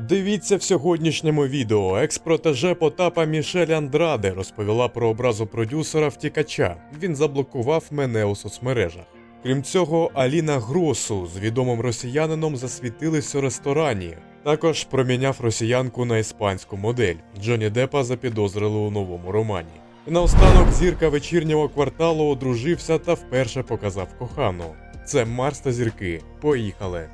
Дивіться в сьогоднішньому відео. Екс-протеже Потапа Мішель Андраде розповіла про образу продюсера втікача. Він заблокував мене у соцмережах. Крім цього, Аліна Гросу з відомим росіянином засвітились у ресторані. Також проміняв росіянку на іспанську модель. Джонні Деппа запідозрили у новому романі. І наостанок зірка вечірнього кварталу одружився та вперше показав кохану. Це Марс та зірки. Поїхали!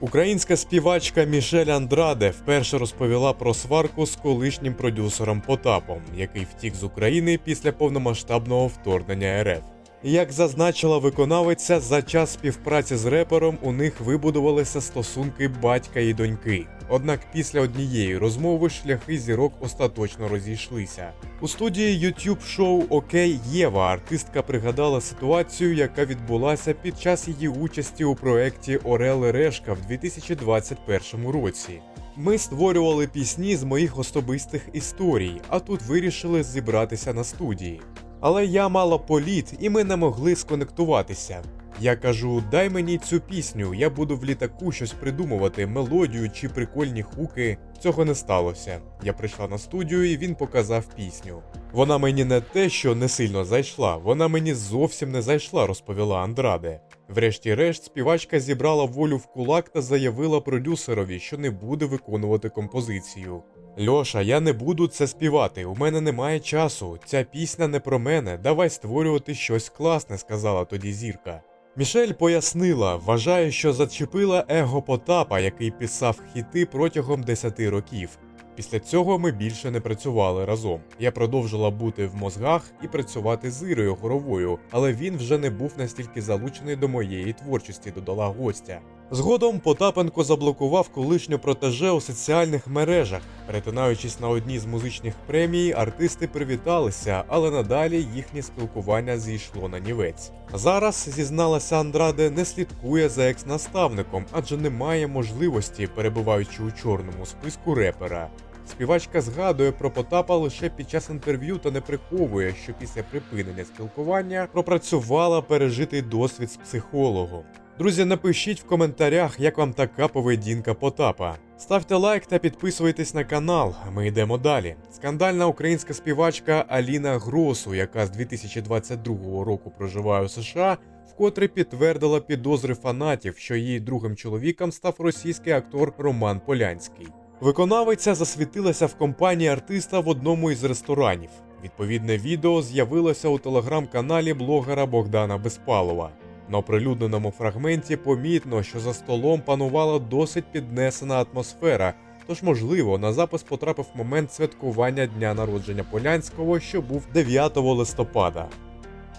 Українська співачка Мішель Андраде вперше розповіла про сварку з колишнім продюсером Потапом, який втік з України після повномасштабного вторгнення РФ. Як зазначила виконавиця, за час співпраці з репером у них вибудувалися стосунки батька і доньки. Однак після однієї розмови шляхи зірок остаточно розійшлися. У студії YouTube шоу Окей Єва артистка пригадала ситуацію, яка відбулася під час її участі у проєкті Орел і Решка в 2021 році. Ми створювали пісні з моїх особистих історій, а тут вирішили зібратися на студії. Але я мала політ, і ми не могли сконектуватися. Я кажу, дай мені цю пісню, я буду в літаку щось придумувати, мелодію чи прикольні хуки. Цього не сталося. Я прийшла на студію і він показав пісню. Вона мені не те, що не сильно зайшла, вона мені зовсім не зайшла, розповіла Андраде. Врешті-решт, співачка зібрала волю в кулак та заявила продюсерові, що не буде виконувати композицію. Льоша, я не буду це співати. У мене немає часу. Ця пісня не про мене. Давай створювати щось класне, сказала тоді зірка. Мішель пояснила, вважає, що зачепила его Потапа, який писав хіти протягом 10 років. Після цього ми більше не працювали разом. Я продовжила бути в мозгах і працювати з Ірою Горовою, але він вже не був настільки залучений до моєї творчості, додала гостя. Згодом Потапенко заблокував колишню протеже у соціальних мережах. Перетинаючись на одній з музичних премій, артисти привіталися, але надалі їхнє спілкування зійшло на нівець. Зараз, зізналася Андраде, не слідкує за екс-наставником, адже немає можливості, перебуваючи у чорному списку репера. Співачка згадує про Потапа лише під час інтерв'ю та не приховує, що після припинення спілкування пропрацювала пережитий досвід з психологом. Друзі, напишіть в коментарях, як вам така поведінка Потапа. Ставте лайк та підписуйтесь на канал. Ми йдемо далі. Скандальна українська співачка Аліна Гросу, яка з 2022 року проживає у США, вкотре підтвердила підозри фанатів, що її другим чоловіком став російський актор Роман Полянський. Виконавиця засвітилася в компанії артиста в одному із ресторанів. Відповідне відео з'явилося у телеграм-каналі блогера Богдана Безпалова. На оприлюдненому фрагменті помітно, що за столом панувала досить піднесена атмосфера, тож, можливо, на запис потрапив момент святкування дня народження Полянського, що був 9 листопада.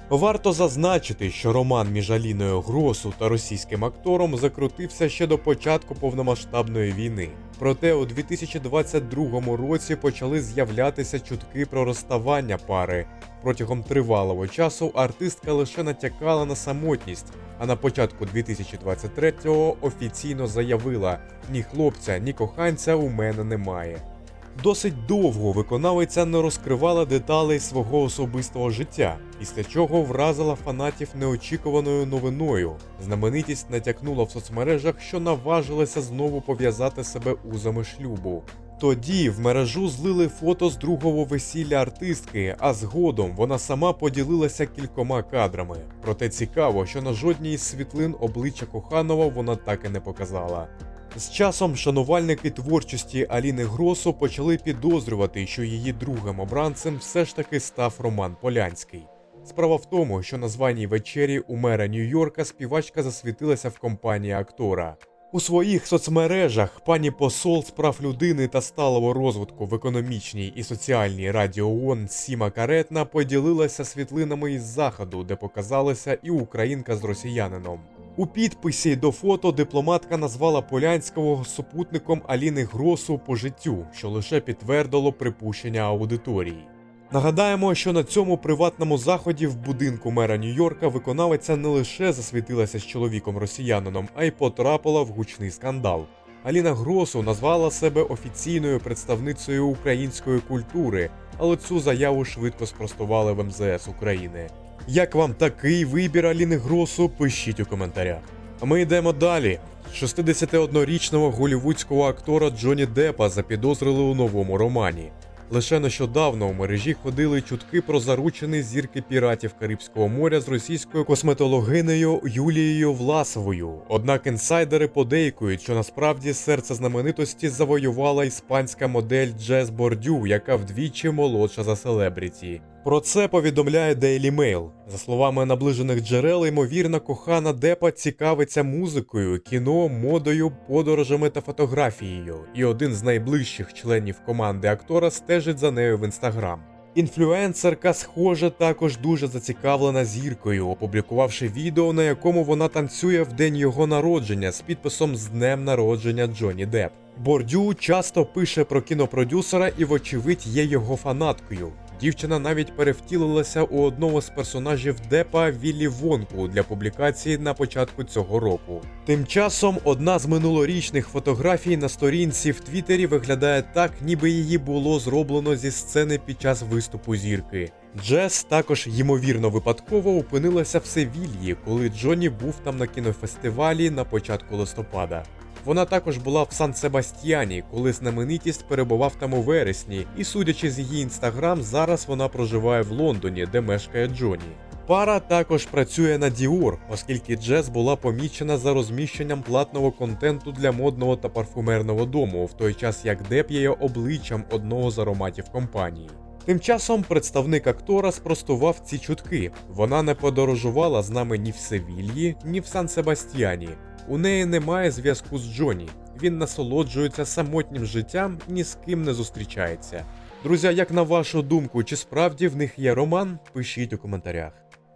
Варто зазначити, що роман між Аліною Гросу та російським актором закрутився ще до початку повномасштабної війни. Проте у 2022 році почали з'являтися чутки про розставання пари. Протягом тривалого часу артистка лише натякала на самотність, а на початку 2023-го офіційно заявила: ні хлопця, ні коханця у мене немає. Досить довго виконавиця не розкривала деталей свого особистого життя, після чого вразила фанатів неочікуваною новиною. Знаменитість натякнула в соцмережах, що наважилася знову пов'язати себе узами шлюбу. Тоді в мережу злили фото з другого весілля артистки, а згодом вона сама поділилася кількома кадрами. Проте цікаво, що на жодній із світлин обличчя коханого вона так і не показала. З часом шанувальники творчості Аліни Гросу почали підозрювати, що її другим обранцем все ж таки став Роман Полянський. Справа в тому, що на званій вечері у мера Нью-Йорка співачка засвітилася в компанії актора. У своїх соцмережах пані посол з прав людини та сталого розвитку в економічній і соціальній раді ООН Сіма Каретна поділилася світлинами із заходу, де показалася і українка з росіянином. У підписі до фото дипломатка назвала Полянського супутником Аліни Гросу по життю, що лише підтвердило припущення аудиторії. Нагадаємо, що на цьому приватному заході в будинку мера Нью-Йорка виконавиця не лише засвітилася з чоловіком росіянином, а й потрапила в гучний скандал. Аліна Гросу назвала себе офіційною представницею української культури, але цю заяву швидко спростували в МЗС України. Як вам такий вибір Аліни Гросу? Пишіть у коментарях. А ми йдемо далі. 61-річного голівудського актора Джонні Деппа запідозрили у новому романі. Лише нещодавно у мережі ходили чутки про заручений зірки піратів Карибського моря з російською косметологинею Юлією Власовою. Однак інсайдери подейкують, що насправді серце знаменитості завоювала іспанська модель Джес Бордю, яка вдвічі молодша за селебріті. Про це повідомляє Daily Mail. За словами наближених джерел, ймовірно, кохана Депа цікавиться музикою, кіно, модою, подорожами та фотографією, і один з найближчих членів команди актора стежить за нею в інстаграм. Інфлюенсерка, схоже, також дуже зацікавлена зіркою, опублікувавши відео, на якому вона танцює в день його народження з підписом з днем народження Джонні Депп. Бордю часто пише про кінопродюсера і, вочевидь, є його фанаткою. Дівчина навіть перевтілилася у одного з персонажів Депа Віллі Вонку для публікації на початку цього року. Тим часом одна з минулорічних фотографій на сторінці в Твіттері виглядає так, ніби її було зроблено зі сцени під час виступу зірки. Джес також ймовірно випадково опинилася в Севільї, коли Джонні був там на кінофестивалі на початку листопада. Вона також була в Сан-Себастьяні, коли знаменитість перебував там у вересні, і судячи з її інстаграм, зараз вона проживає в Лондоні, де мешкає Джоні. Пара також працює на Dior, оскільки Джес була помічена за розміщенням платного контенту для модного та парфумерного дому, в той час як Деп є обличчям одного з ароматів компанії. Тим часом представник актора спростував ці чутки. Вона не подорожувала з нами ні в Севільї, ні в Сан-Себастьяні. У неї немає зв'язку з Джоні. Він насолоджується самотнім життям, ні з ким не зустрічається. Друзі, як на вашу думку, чи справді в них є роман? Пишіть у коментарях.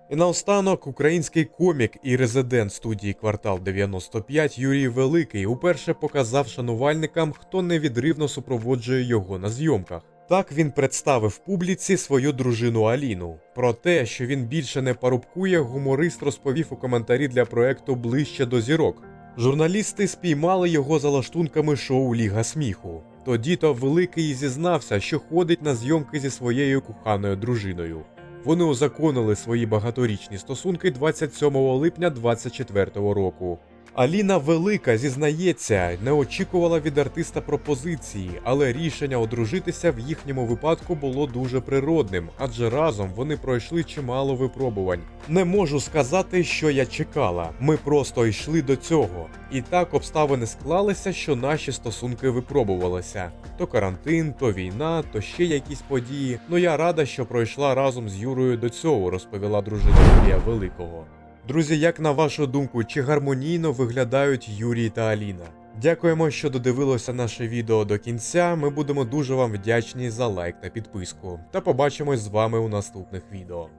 І наостанок український комік і резидент студії Квартал 95 Юрій Великий уперше показав шанувальникам, хто невідривно супроводжує його на зйомках. Так він представив публіці свою дружину Аліну. Про те, що він більше не парубкує, гуморист розповів у коментарі для проекту Ближче до зірок. Журналісти спіймали його за лаштунками шоу Ліга сміху. Тоді то великий зізнався, що ходить на зйомки зі своєю коханою дружиною. Вони узаконили свої багаторічні стосунки 27 липня 2024 року. Аліна Велика зізнається, не очікувала від артиста пропозиції, але рішення одружитися в їхньому випадку було дуже природним, адже разом вони пройшли чимало випробувань. Не можу сказати, що я чекала. Ми просто йшли до цього. І так обставини склалися, що наші стосунки випробувалися. То карантин, то війна, то ще якісь події. Ну я рада, що пройшла разом з Юрою до цього, розповіла дружина Юрія Великого. Друзі, як на вашу думку, чи гармонійно виглядають Юрій та Аліна? Дякуємо, що додивилося наше відео до кінця. Ми будемо дуже вам вдячні за лайк та підписку. Та побачимось з вами у наступних відео.